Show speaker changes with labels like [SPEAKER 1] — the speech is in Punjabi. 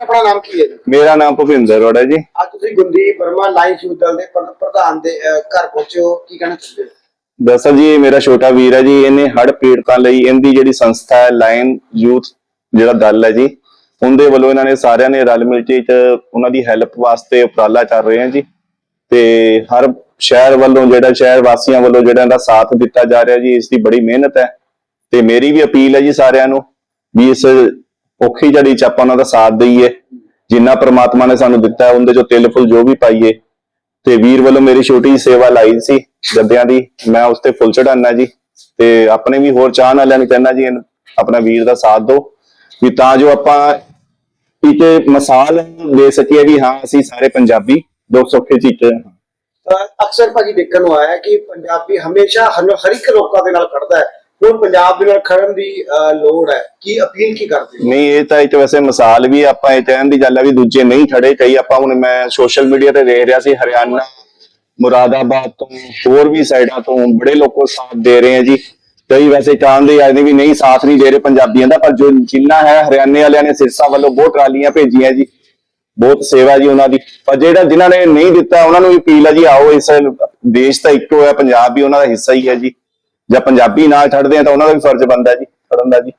[SPEAKER 1] ਆਪਣਾ ਨਾਮ ਕੀ ਹੈ ਜੀ?
[SPEAKER 2] ਮੇਰਾ ਨਾਮ ਭੁਪਿੰਦਰ ਰੋੜਾ ਜੀ।
[SPEAKER 1] ਅੱਜ ਤੁਸੀਂ ਗੁੰਦੀ ਬਰਮਾ ਲਾਈਨ ਦਲ ਦੇ ਪ੍ਰ- ਪ੍ਰਧਾਨ ਦੇ ਅਹ, ਘਰ ਪਹੁੰਚੇ ਹੋ। ਕੀ ਕਹਿਣਾ ਚਾਹੁੰਦੇ ਹੋ?
[SPEAKER 2] ਦਰਅਸਲ ਜੀ ਇਹ ਮੇਰਾ ਛੋਟਾ ਵੀਰ ਹੈ ਜੀ। ਇਹਨੇ ਹੜ ਪੀੜਤਾਂ ਲਈ ਇਹਦੀ ਜਿਹੜੀ ਸੰਸਥਾ ਹੈ ਲਾਇਨ ਯੂਥ ਜਿਹੜਾ ਦਲ ਹੈ ਜੀ ਉਹਦੇ ਵੱਲੋਂ ਇਹਨਾਂ ਨੇ ਸਾਰਿਆਂ ਨੇ ਰਲ ਮਿਲ ਕੇ ਇੱਕ ਉਹਨਾਂ ਦੀ ਹੈਲਪ ਵਾਸਤੇ ਉਪਰਾਲਾ ਕਰ ਰਹੇ ਹਾਂ ਜੀ। ਤੇ ਹਰ ਸ਼ਹਿਰ ਵੱਲੋਂ ਜਿਹੜਾ ਸ਼ਹਿਰ ਵਾਸੀਆਂ ਵੱਲੋਂ ਜਿਹੜਾ ਇਹਦਾ ਸਾਥ ਦਿੱਤਾ ਜਾ ਰਿਹਾ ਜੀ ਇਸ ਦੀ ਬੜੀ ਮਿਹਨਤ ਹੈ। ਤੇ ਮੇਰੀ ਵੀ ਅਪੀਲ ਹੈ ਜੀ ਸਾਰਿਆਂ ਨੂੰ ਵੀ ਇਸ ਔਖੀ ਜੜੀ ਚ ਆਪਾਂ ਉਹਨਾਂ ਦਾ ਸਾਥ ਦਈਏ ਜਿੰਨਾ ਪ੍ਰਮਾਤਮਾ ਨੇ ਸਾਨੂੰ ਦਿੱਤਾ ਹੈ ਉਹਦੇ ਚੋਂ ਤਿਲ ਫੁੱਲ ਜੋ ਵੀ ਪਾਈਏ। ਤੇ ਵੀਰ ਵੱਲੋਂ ਮੇਰੀ ਛੋਟੀ ਜਿਹੀ ਸੇਵਾ ਲਾਈ ਸੀ ਗੱਦਿਆਂ ਦੀ ਮੈਂ ਉਸ ਤੇ ਫੁੱਲ ਚੜਾਨਾ ਜੀ। ਤੇ ਆਪਣੇ ਵੀ ਹੋਰ ਚਾਹਣ ਵਾਲਿਆਂ ਨੂੰ ਕਹਿੰਦਾ ਜੀ ਇਹਨੂੰ ਆਪਣਾ ਵੀਰ ਦਾ ਸਾਥ ਦਿਓ। ਵੀ ਤਾਂ ਜੋ ਆਪਾਂ ਇੱਕ ਮਿਸਾਲ ਦੇ ਸਕੀਏ ਵੀ ਹਾਂ ਅਸੀਂ ਸਾਰੇ ਪੰਜਾਬੀ ਦੁੱਖ ਸੁੱਖ ਚ ਹਾਂ।
[SPEAKER 1] ਅਹ, ਅਕਸਰ ਭਾਜੀ ਦੇਖਣ ਨੂੰ ਆਇਆ ਕਿ ਪੰਜਾਬੀ ਹਮੇਸ਼ਾ ਹਰ ਹਰ ਇੱਕ ਲੋਕਾਂ ਦੇ ਨਾਲ ਖੜਦਾ ਹੈ। ਹੁਣ ਪੰਜਾਬ ਦੇ ਨਾਲ ਖੜਨ ਦੀ ਲੋੜ ਹੈ। ਕੀ ਅਪੀਲ ਕੀ ਕਰਦੇ ਹੋ?
[SPEAKER 2] ਨਹੀਂ, ਇਹ ਤਾਂ ਇੱਕ ਵੈਸੇ ਮਿਸਾਲ ਵੀ ਆਪਾਂ ਇਹ ਕਹਿਣ ਦੀ ਗੱਲ ਹੈ ਵੀ ਦੂਜੇ ਨਹੀਂ ਖੜੇ। ਕਈ ਆਪਾਂ ਹੁਣ ਮੈਂ ਸੋਸ਼ਲ ਮੀਡੀਆ ਤੇ ਦੇਖ ਰਿਹਾ ਸੀ, ਹਰਿਆਣਾ, ਮੁਰਾਦਾਬਾਦ ਤੋਂ, ਹੋਰ ਵੀ ਸਾਈਡਾਂ ਤੋਂ ਬੜੇ ਲੋਕੋ ਸਾਥ ਦੇ ਰਹੇ ਆ ਜੀ। ਕਈ ਵੈਸੇ ਚਾਹੁੰਦੇ ਆ ਵੀ ਨਹੀਂ, ਸਾਥ ਨਹੀਂ ਦੇ ਰਹੇ ਪੰਜਾਬੀਆਂ ਦਾ, ਪਰ ਜੋ ਜਿੰਨਾ ਹੈ, ਹਰਿਆਣੇ ਵਾਲਿਆਂ ਨੇ ਸਿਰਸਾ ਵੱਲੋਂ ਬਹੁਤ ਟਰਾਲੀਆਂ ਭੇਜੀਆਂ ਜੀ। ਬਹੁਤ ਸੇਵਾ ਜੀ ਉਹਨਾਂ ਦੀ। ਪਰ ਜਿਹੜਾ ਜਿਨ੍ਹਾਂ ਨੇ ਨਹੀਂ ਦਿੱਤਾ, ਉਹਨਾਂ ਨੂੰ ਵੀ ਅਪੀਲ ਹੈ ਜੀ, ਆਓ ਇਸ ਦੇਸ਼ ਤਾਂ ਇੱਕੋ ਹੈ, ਪੰਜਾਬ ਵੀ ਉਹਨਾਂ ਦਾ ਹਿੱਸਾ ਹੀ ਹੈ ਜੀ। ਜਾਂ ਪੰਜਾਬੀ ਨਾਲ ਛੱਡਦੇ ਆ ਤਾਂ ਉਹਨਾਂ ਦਾ ਵੀ ਫਰਜ਼ ਬਣਦਾ ਜੀ ਖੜਨ ਦਾ ਜੀ।